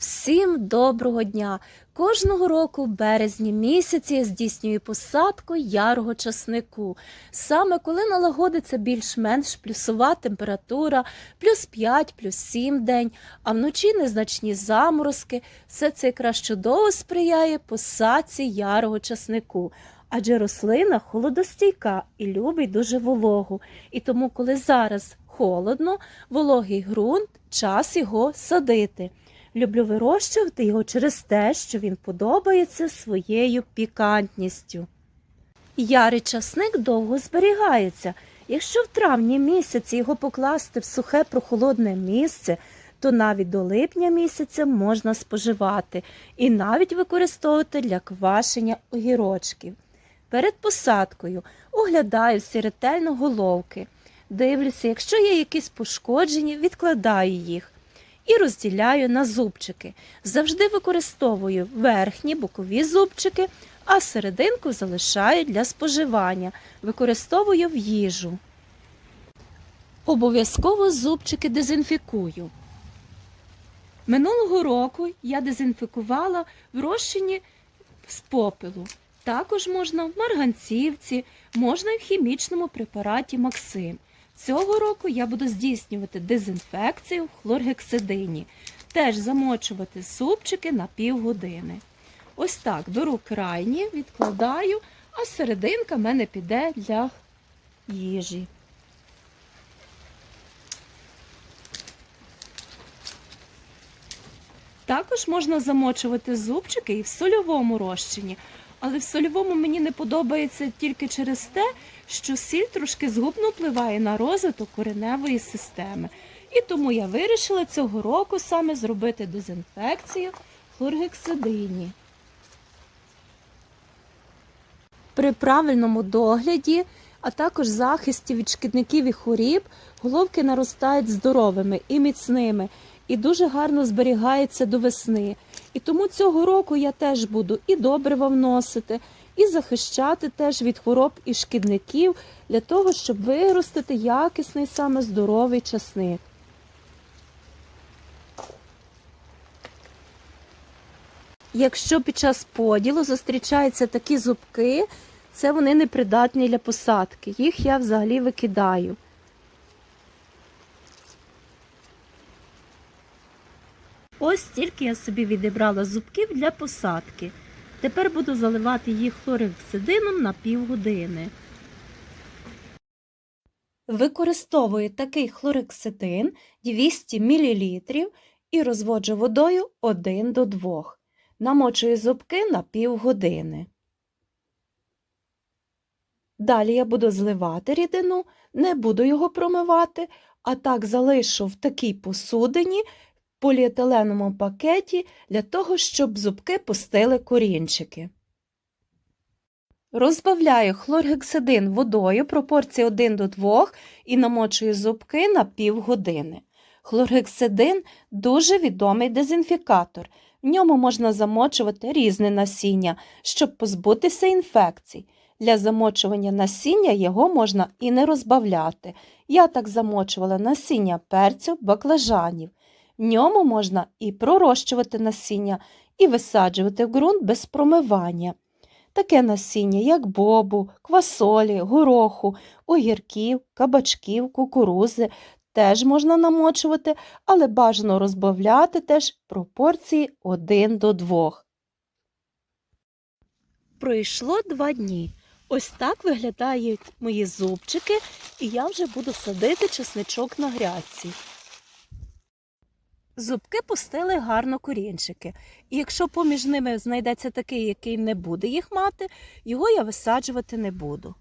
Всім доброго дня! Кожного року в березні місяці здійснюю посадку ярого часнику. Саме коли налагодиться більш-менш плюсова температура, плюс 5, плюс 7 день, а вночі незначні заморозки, все це якраз чудово сприяє посадці ярого часнику. Адже рослина холодостійка і любить дуже вологу. І тому, коли зараз холодно, вологий ґрунт, час його садити. Люблю вирощувати його через те, що він подобається своєю пікантністю. Ярий часник довго зберігається. Якщо в травні місяці його покласти в сухе прохолодне місце, то навіть до липня місяця можна споживати і навіть використовувати для квашення огірочків. Перед посадкою оглядаю всі ретельно головки. Дивлюся, якщо є якісь пошкоджені, відкладаю їх і розділяю на зубчики. Завжди використовую верхні бокові зубчики, а серединку залишаю для споживання. Використовую в їжу. Обов'язково зубчики дезінфікую. Минулого року я дезінфікувала в розчині з попелу. Також можна в марганцівці, можна і в хімічному препараті Максим. Цього року я буду здійснювати дезінфекцію в хлоргексидині, теж замочувати супчики на півгодини. Ось так беру крайні, відкладаю, а серединка в мене піде для їжі. Також можна замочувати зубчики і в сольовому розчині, але в сольовому мені не подобається тільки через те, що сіль трошки згубно впливає на розвиток кореневої системи. І тому я вирішила цього року саме зробити дезінфекцію хлоргексидині. При правильному догляді, а також захисті від шкідників і хворіб, головки наростають здоровими і міцними, і дуже гарно зберігаються до весни. І тому цього року я теж буду і добрива вносити, і захищати теж від хвороб і шкідників для того, щоб виростити якісний саме здоровий часник. Якщо під час поділу зустрічаються такі зубки, це вони непридатні для посадки. Їх я взагалі викидаю. Ось стільки я собі відібрала зубків для посадки. Тепер буду заливати їх хлорексидином на півгодини. Використовую такий хлорексидин 200 мл і розводжу водою 1 до 2. Намочую зубки на півгодини. Далі я буду зливати рідину, не буду його промивати, а так залишу в такій посудині поліетиленовому пакеті для того, щоб зубки пустили корінчики. Розбавляю хлоргексидин водою пропорції 1 до 2 і намочую зубки на півгодини. Хлоргексидин – дуже відомий дезінфікатор. В ньому можна замочувати різне насіння, щоб позбутися інфекцій. Для замочування насіння його можна і не розбавляти. Я так замочувала насіння перцю, баклажанів. Ньому можна і пророщувати насіння, і висаджувати в ґрунт без промивання. Таке насіння, як бобу, квасолі, гороху, огірків, кабачків, кукурузи, теж можна намочувати, але бажано розбавляти теж пропорції 1 до 2. Пройшло два дні. Ось так виглядають мої зубчики, і я вже буду садити чесничок на грядці. Зубки пустили гарно корінчики, і якщо поміж ними знайдеться такий, який не буде їх мати, його я висаджувати не буду.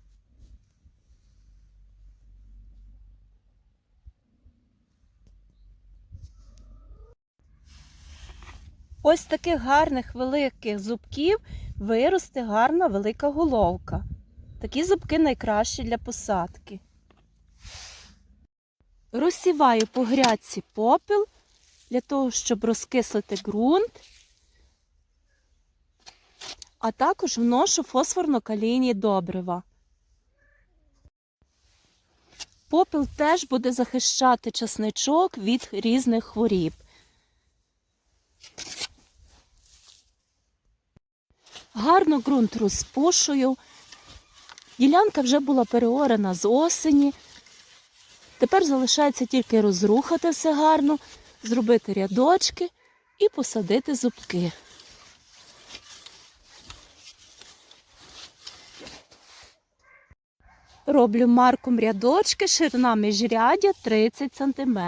Ось таких гарних великих зубків виросте гарна велика головка. Такі зубки найкращі для посадки. Розсіваю по грядці попіл для того, щоб розкислити ґрунт, а також вношу фосфорно-калійні добрива. Попіл теж буде захищати часничок від різних хворіб. Гарно ґрунт розпушую. Ділянка вже була переорана з осені. Тепер залишається тільки розрухати все гарно, зробити рядочки і посадити зубки. Роблю марком рядочки, ширина міжряддя 30 см.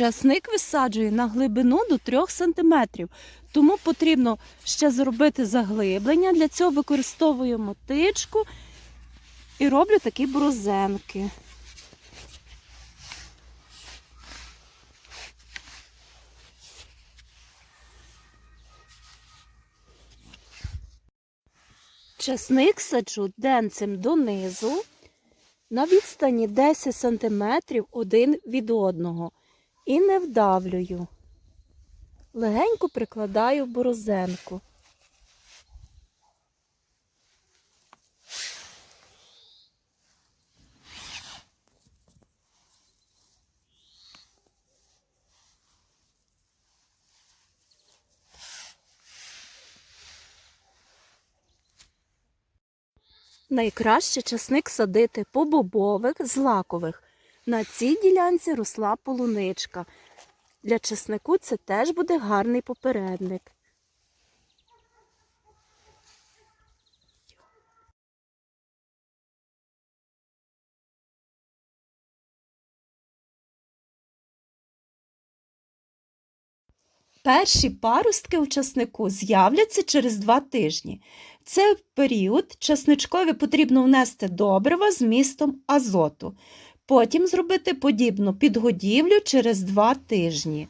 Часник висаджую на глибину до 3 см, тому потрібно ще зробити заглиблення. Для цього використовую мотичку і роблю такі борозенки. Часник саджу денцем донизу на відстані 10 см один від одного і не вдавлюю. Легенько прикладаю борозенку. Найкраще часник садити по бобових злакових. На цій ділянці росла полуничка. Для чеснику це теж буде гарний попередник. Перші паростки у часнику з'являться через два тижні. Це період часничкові потрібно внести добрива з містом азоту. Потім зробити подібну підгодівлю через два тижні.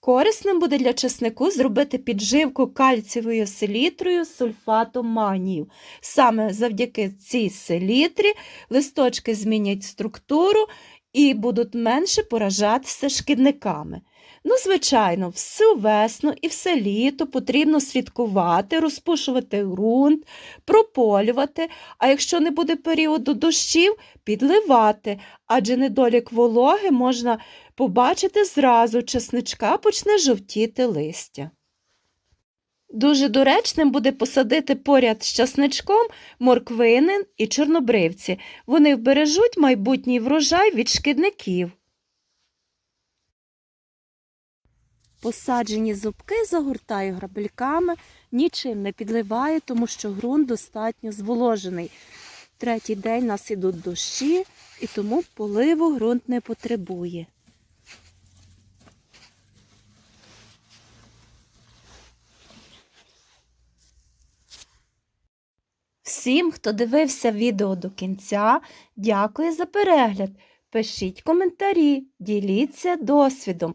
Корисним буде для чеснику зробити підживку кальцієвою селітрою з сульфатом магнію. Саме завдяки цій селітрі листочки змінять структуру і будуть менше поражатися шкідниками. Ну, звичайно, всю весну і все літо потрібно слідкувати, розпушувати ґрунт, прополювати, а якщо не буде періоду дощів, підливати, адже недолік вологи можна побачити зразу, чесничка почне жовтіти листя. Дуже доречним буде посадити поряд з часничком морквини і чорнобривці. Вони вбережуть майбутній врожай від шкідників. Посаджені зубки загортаю грабельками, нічим не підливаю, тому що ґрунт достатньо зволожений. Третій день нас ідуть дощі, і тому поливу ґрунт не потребує. Всім, хто дивився відео до кінця, дякую за перегляд. Пишіть коментарі, діліться досвідом.